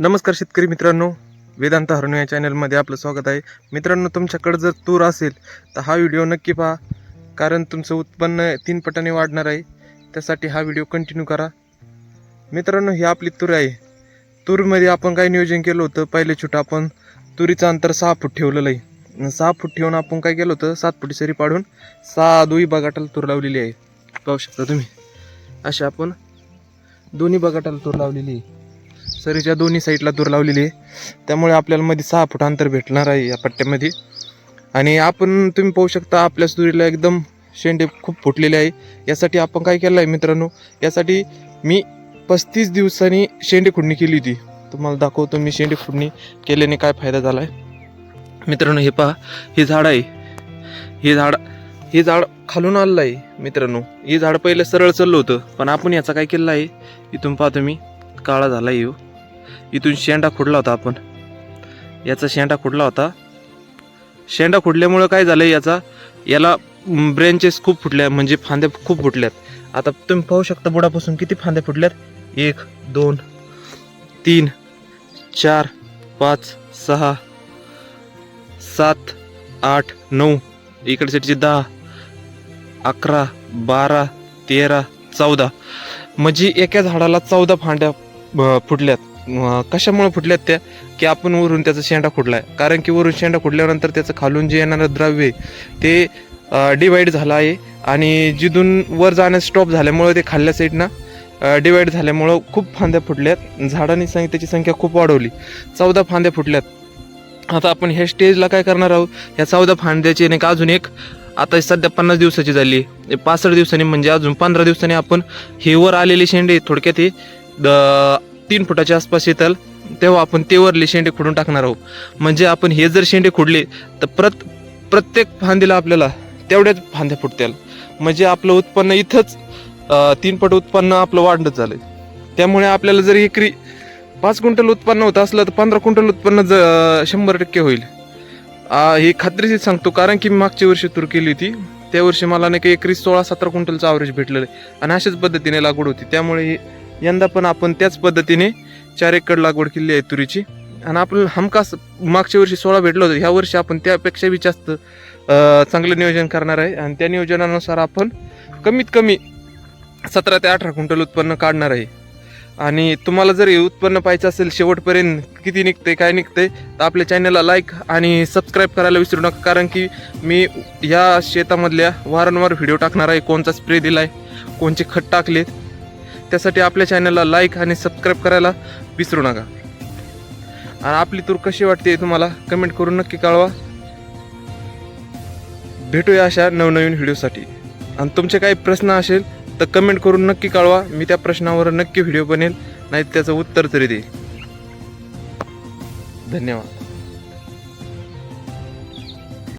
नमस्कार शेतकरी मित्रांनो. वेदांत हरणू या चॅनलमध्ये आपलं स्वागत आहे. मित्रांनो तुमच्याकडे जर तूर असेल तर हा व्हिडिओ नक्की पहा. कारण तुमचं उत्पन्न तीन पटाने वाढणार आहे. त्यासाठी हा व्हिडिओ कंटिन्यू करा. मित्रांनो ही आपली तूर आहे. तूरमध्ये आपण काय नियोजन केलं होतं? पहिले छोटं आपण तुरीचं अंतर सहा फूट ठेवलेलं आहे. सहा फूट ठेवून आपण काय केलं होतं? सात फुटी सरी पाडून सहा दुई बगाटाला तूर लावलेली आहे. पाहू शकता तुम्ही. अशी आपण दोन्ही बगाटाला तूर लावलेली आहे. सरीच्या दोन्ही साईडला दूर लावलेली आहे त्यामुळे आपल्याला मध्ये सहा फूट अंतर भेटणार आहे या पट्ट्यामध्ये. आणि आपण तुम्ही पाहू शकता आपल्या सुरीला एकदम शेंडे खूप फुटलेले आहे. यासाठी आपण काय केलं आहे मित्रांनो यासाठी मी पस्तीस दिवसांनी शेंडे खुडणी केली होती. तुम्हाला दाखवतो मी शेंडे खुडणी केल्याने काय फायदा झाला आहे. मित्रांनो हे पहा हे झाड आहे. हे झाड हे झाड खालून आलेलं आहे मित्रांनो. हे झाड पहिलं सरळ चाललं होतं पण आपण याचा काय केलं आहे इथून पाहतो मी काळा झाला येऊ इथून शेंडा खुडला होता आपण. याचा शेंडा खुडला होता. शेंडा खुडल्यामुळं काय झालं याचा? याला ब्रँचेस खूप फुटल्या म्हणजे फांद्या खूप फुटल्यात. आता तुम्ही पाहू शकता बुडापासून किती फांद्या फुटल्यात? एक दोन तीन चार पाच सहा सात आठ नऊ इकडच्याचे दहा अकरा बारा तेरा चौदा. म्हणजे एका झाडाला चौदा फांद्या फुटल्यात. कशामुळे फुटल्यात त्या? की आपण वरून त्याचा शेंडा फुटलाय. कारण की वरून शेंडा फुटल्यानंतर त्याचं खालून जे येणारं द्रव्य आहे ते डिवाईड झालं आहे. आणि जिथून वर जाण्यास स्टॉप झाल्यामुळं ते खाल्ल्या साईडनं डिवाईड झाल्यामुळं खूप फांद्या फुटल्यात. झाडांनी सं त्याची संख्या खूप वाढवली. चौदा फांद्या फुटल्यात. आता आपण ह्या स्टेजला काय करणार आहोत? ह्या चौदा फांद्याची नाही का अजून एक आता सध्या पन्नास दिवसाची झाली पासष्ट दिवसांनी म्हणजे अजून पंधरा दिवसांनी आपण हे वर आलेले शेंडे थोडक्यात हे द- तीन फुटाच्या आसपास येताल तेव्हा आपण ते वरले शेंडे खुडून टाकणार आहोत. म्हणजे आपण हे जर शेंडे खुडले तर प्रत प्रत्येक फांदीला आपल्याला तेवढ्याच फांद्या फुटतील. म्हणजे आपलं उत्पन्न इथंच तीन पट उत्पन्न आपलं वाढत झालं त्यामुळे आपल्याला जर एकरी पाच क्विंटल उत्पन्न होत असलं तर पंधरा क्विंटल उत्पन्न ज शंभर टक्के होईल. हे खात्रीशीच सांगतो कारण की मी मागच्या वर्षी तूर केली होती. त्या वर्षी मला नाही का एकरी सोळा सतरा क्विंटलचं ॲव्हरेज भेटलेलं आहे. आणि अशाच पद्धतीने लागवड होती. त्यामुळे हे यंदा पण आपण त्याच पद्धतीने चार एकर लागवड केली आहे तुरीची. आणि आपण हमखास मागच्या वर्षी सोळा भेटलो होतो. ह्या वर्षी आपण त्यापेक्षा बी जास्त चांगलं नियोजन करणार आहे. आणि त्या नियोजनानुसार आपण कमीत कमी सतरा ते अठरा क्विंटल उत्पन्न काढणार आहे. आणि तुम्हाला जर हे उत्पन्न पाहिजे असेल शेवटपर्यंत किती निघते काय निघते तर आपल्या चॅनलला लाईक आणि सबस्क्राईब करायला विसरू नका. कारण की मी या शेतामधल्या वारंवार व्हिडिओ टाकणार आहे. कोणता स्प्रे दिला आहे कोणचे खत टाकलेत त्यासाठी आपल्या चॅनलला लाईक आणि सबस्क्राईब करायला विसरू नका. आणि आपली तूर कशी वाटते तुम्हाला कमेंट करून नक्की कळवा. भेटूया अशा नवनवीन व्हिडिओसाठी आणि तुमचे काही प्रश्न असेल तर कमेंट करून नक्की कळवा. मी त्या प्रश्नावर नक्की व्हिडिओ बनेल. नाही त्याचं उत्तर तरी देईल धन्यवाद.